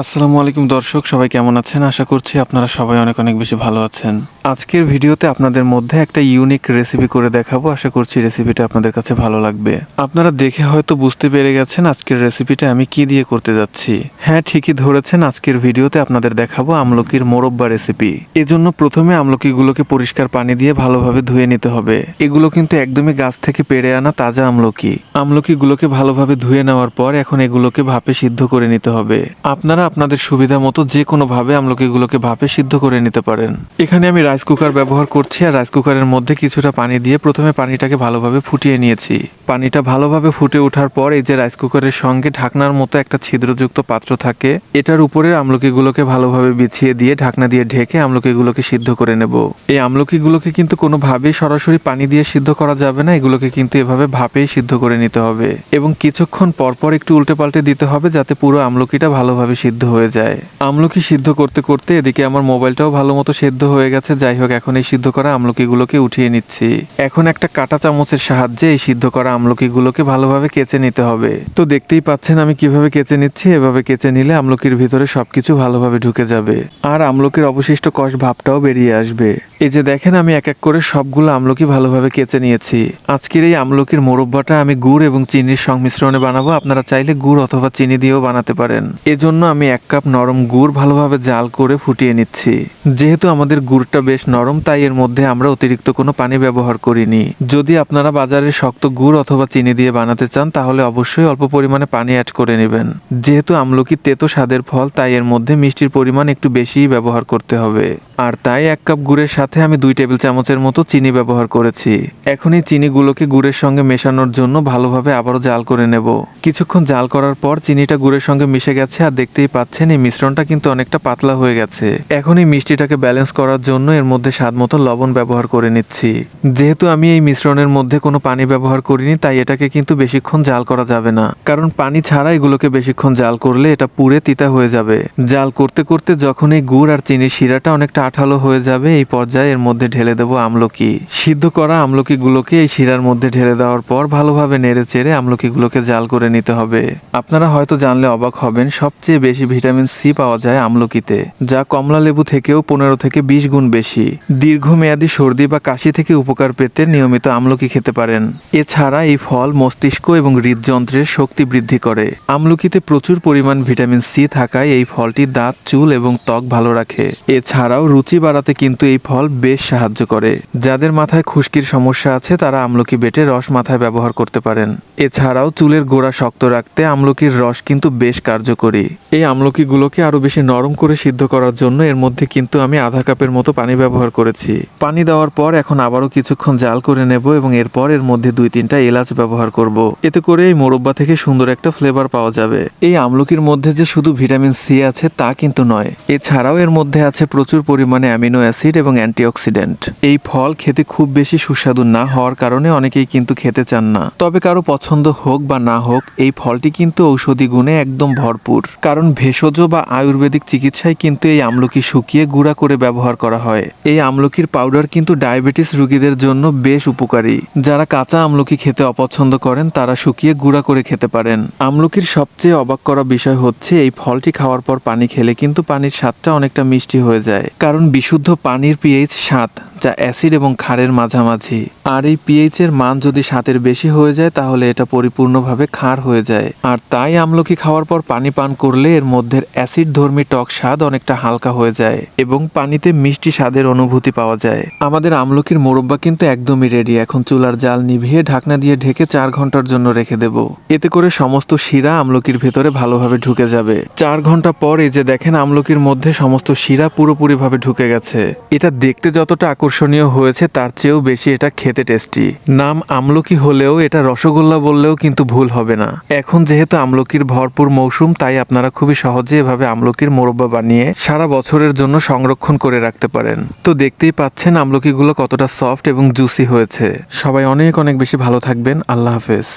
আসসালামু আলাইকুম দর্শক, সবাই কেমন আছেন? আশা করছি আপনারা সবাই অনেক অনেক বেশি ভালো আছেন। আজকের ভিডিওতে আপনাদের মধ্যে একটা ইউনিক রেসিপি করে দেখাবো। আশা করছি রেসিপিটা আপনাদের কাছে ভালো লাগবে। আপনারা দেখে হয়তো বুঝতে পেরে গেছেন আজকের রেসিপিটা আমি কি দিয়ে করতে যাচ্ছি। হ্যাঁ ঠিকই ধরেছেন, আজকের ভিডিওতে আপনাদের দেখাবো আমলকির মোরব্বা রেসিপি এজন্য প্রথমে আমলকিগুলোকে পরিষ্কার পানি দিয়ে ভালোভাবে ধুয়ে নিতে হবে। এগুলো কিন্তু একদমই গাছ থেকে পেড়ে আনা তাজা আমলকি। আমলকিগুলোকে ভালোভাবে ধুয়ে নেওয়ার পর এখন এগুলোকে ভাপে সিদ্ধ করে নিতে হবে। আপনারা আপনাদের সুবিধা মতো যে কোনো ভাবে আমলকিগুলোকে ভাপে সিদ্ধ করে নিতে পারেন। এখানে আমি রাইস কুকার ব্যবহার করছি আর রাইস কুকারের মধ্যে কিছুটা পানি দিয়ে প্রথমে পানিটাকে ভালোভাবে ফুটিয়ে নিয়েছি। পানিটা ভালোভাবে ফুটে ওঠার পর এই যে রাইস কুকারের সঙ্গে ঢাকনার মতো একটা ছিদ্রযুক্ত পাত্র থাকে, এটার উপরে আমলকিগুলোকে ভালোভাবে বিছিয়ে দিয়ে ঢাকনা দিয়ে ঢেকে আমলকিগুলোকে সিদ্ধ করে নেব। এই আমলকিগুলোকে কিন্তু কোনোভাবেই সরাসরি পানি দিয়ে সিদ্ধ করা যাবে না, এগুলোকে কিন্তু এভাবে ভাপেই সিদ্ধ করে নিতে হবে। এবং কিছুক্ষণ পরপর একটু উল্টে পাল্টে দিতে হবে যাতে পুরো আমলকিটা ভালোভাবে সিদ্ধ হয়ে যায়। আমলকি সিদ্ধ করতে করতে এদিকে আমার মোবাইলটাও ভালো মতো সেদ্ধ হয়ে গেছে। যাই হোক, এখন এই সিদ্ধ করা আমলকিগুলোকে উঠিয়ে নিচ্ছি। এখন একটা কাটা চামচের সাহায্যে এই সিদ্ধ করা আমলকিগুলোকে ভালোভাবে কেচে নিতে হবে। তো দেখতেই পাচ্ছেন আমি কীভাবে কেচে নিচ্ছি। এভাবে কেচে নিলে আমলকির ভিতরে সবকিছু ভালোভাবে ঢুকে যাবে। আর আমলকির অবশিষ্ট কষ ভাবটাও বেরিয়ে আসবে। এই যে দেখেন আমি এক এক করে সবগুলো আমলকি ভালোভাবে কেচে নিয়েছি। আজকের এই আমলকির মোরব্বাটা আমি গুড় এবং চিনির সংমিশ্রণে বানাবো। আপনারা চাইলে গুড় অথবা চিনি দিয়েও বানাতে পারেন। এজন্য আমি এক কাপ নরম গুড় ভালোভাবে জাল করে ফুটিয়ে নিচ্ছি। যেহেতু আমাদের গুড়টা বেশ নরম, তাই এর মধ্যে আমরা অতিরিক্ত কোনো পানি ব্যবহার করিনি। যদি আপনারা বাজারে শক্ত গুড় অথবা চিনি দিয়ে বানাতে চান, তাহলে অবশ্যই অল্প পরিমাণে পানি অ্যাড করে নেবেন। যেহেতু আমলকি তেতো স্বাদের ফল, তাই এর মধ্যে মিষ্টির পরিমাণ একটু বেশিই ব্যবহার করতে হবে। আর তাই এক কাপ গুড়ের সাথে আমি দুই টেবিল চামচের মতো চিনি ব্যবহার করেছি। এখন এই চিনিগুলোকে গুড়ের সঙ্গে মেশানোর জন্য ভালোভাবে আবারও জাল করে নেব। কিছুক্ষণ জাল করার পর চিনিটা গুড়ের সঙ্গে মিশে গেছে আর দেখতেই পাচ্ছেন এই মিশ্রণটা কিন্তু অনেকটা পাতলা হয়ে গেছে। এখন এই মিষ্টিটাকে ব্যালেন্স করার জন্য এর মধ্যে স্বাদ মতো লবণ ব্যবহার করে নিচ্ছি। যেহেতু আমি এই মিশ্রণের মধ্যে কোনো পানি ব্যবহার করিনি, তাই এটাকে কিন্তু বেশিক্ষণ জাল করা যাবে না। কারণ পানি ছাড়া এগুলোকে বেশিক্ষণ জাল করলে এটা পুড়ে তিতা হয়ে যাবে। জাল করতে করতে যখন এই গুড় আর চিনির শিরাটা অনেকটা আঠালো হয়ে যাবে, এই পর্যায়ে এর মধ্যে ঢেলে দেবো আমলকি। সিদ্ধ করা আমলকিগুলোকে এই শিরার মধ্যে ঢেলে দেওয়ার পর ভালোভাবে নেড়ে চেড়ে আমলকিগুলোকে জাল করে নিতে হবে। আপনারা হয়তো জানলে অবাক হবেন, সবচেয়ে বেশি ভিটামিন সি পাওয়া যায় আমলকিতে, যা কমলা লেবু থেকেও পনেরো থেকে বিশ গুণ বেশি। দীর্ঘমেয়াদী সর্দি বা কাশি থেকে উপকার পেতে নিয়মিত আমলকি খেতে পারেন। এছাড়া এই ফল মস্তিষ্ক এবং হৃদযন্ত্রের শক্তি বৃদ্ধি করে। আমলকিতে প্রচুর পরিমাণ ভিটামিন সি থাকায় এই ফলটি দাঁত, চুল এবং ত্বক ভালো রাখে। এছাড়াও রুচি বাড়াতে কিন্তু এই ফল বেশ সাহায্য করে। যাদের মাথায় খুশকির সমস্যা আছে, তারা আমলকি বেটে রস মাথায় ব্যবহার করতে পারেন। এছাড়াও চুলের গোড়া শক্ত রাখতে আমলকির রস কিন্তু বেশ কার্যকরী। এই আমলকিগুলোকে আরও বেশি নরম করে সিদ্ধ করার জন্য এর মধ্যে কিন্তু আমি আধা কাপের মতো পানি ব্যবহার করেছি। পানি দেওয়ার পর এখন আবারও কিছুক্ষণ জাল করে নেব এবং এরপর এর মধ্যে দুই তিনটা এলাচ ব্যবহার করব। এতে করে এই মোরব্বা থেকে সুন্দর একটা ফ্লেভার পাওয়া যাবে। এই আমলকির মধ্যে যে শুধু ভিটামিন সি আছে, তা কিন্তু নয়। এছাড়াও এর মধ্যে আছে প্রচুর পরিমাণে অ্যামিনো অ্যাসিড এবং অ্যান্টিঅক্সিডেন্ট। এই ফল খেতে খুব বেশি সুস্বাদু না হওয়ার কারণে অনেকেই কিন্তু খেতে চান না। তবে কারও পছন্দ হোক বা না হোক, এই ফলটি কিন্তু ঔষধি গুণে একদম ভরপুর। কারণ ভেষজ বা আয়ুর্বেদিক চিকিৎসায় কিন্তু এই আমলকি শুকিয়ে গুঁড়া করে ব্যবহার করা হয়। এই আমলকির পাউডার কিন্তু ডায়াবেটিস রোগীদের জন্য বেশ উপকারী। যারা কাঁচা আমলকি খেতে অপছন্দ করেন, তারা শুকিয়ে গুঁড়া করে খেতে পারেন। আমলকির সবচেয়ে অবাক করা বিষয় হচ্ছে, এই ফলটি খাওয়ার পর পানি খেলে কিন্তু পানির স্বাদটা অনেকটা মিষ্টি হয়ে যায়। কারণ বিশুদ্ধ পানির পিএইচ সাত যা অ্যাসিড এবং ক্ষারের মাঝামাঝি। আর এই পিএইচ এর মান যদি সাতের বেশি হয়ে যায়, তাহলে এটা পরিপূর্ণভাবে ক্ষার হয়ে যায়। আর তাই আমলকি খাওয়ার পর পানি পান করলে এর মধ্যে অ্যাসিড ধর্মী টক স্বাদ অনেকটা হালকা হয়ে যায় এবং পানিতে মিষ্টি স্বাদের অনুভূতি পাওয়া যায়। আমাদের আমলকির মোরব্বা কিন্তু একদমই রেডি এখন চুলার জাল নিভিয়ে ঢাকনা দিয়ে ঢেকে চার ঘণ্টার জন্য রেখে দেব। এতে করে সমস্ত শিরা আমলকির ভেতরে ভালোভাবে ঢুকে যাবে। চার ঘণ্টা পর এই যে দেখেন, আমলকির মধ্যে সমস্ত শিরা পুরোপুরিভাবে ঢুকে গেছে। এটা দেখতে যতটা আকর্ষণীয় হয়েছে, তার চেয়েও বেশি এটা খেতে টেস্টি নাম আমলকি হলেও এটা রসগোল্লা বললেও কিন্তু ভুল হবে না। এখন যেহেতু আমলকির ভরপুর মৌসুম, তাই আপনারা খুবই সহজে এভাবে আমলকির মোরব্বা বানিয়ে সারা বছরের জন্য সংরক্ষণ করে রাখতে পারেন। তো দেখতেই পাচ্ছেন আমলকিগুলো কতটা সফট এবং জুসি হয়েছে। সবাই অনেক অনেক বেশি ভালো থাকবেন। আল্লাহ হাফেজ।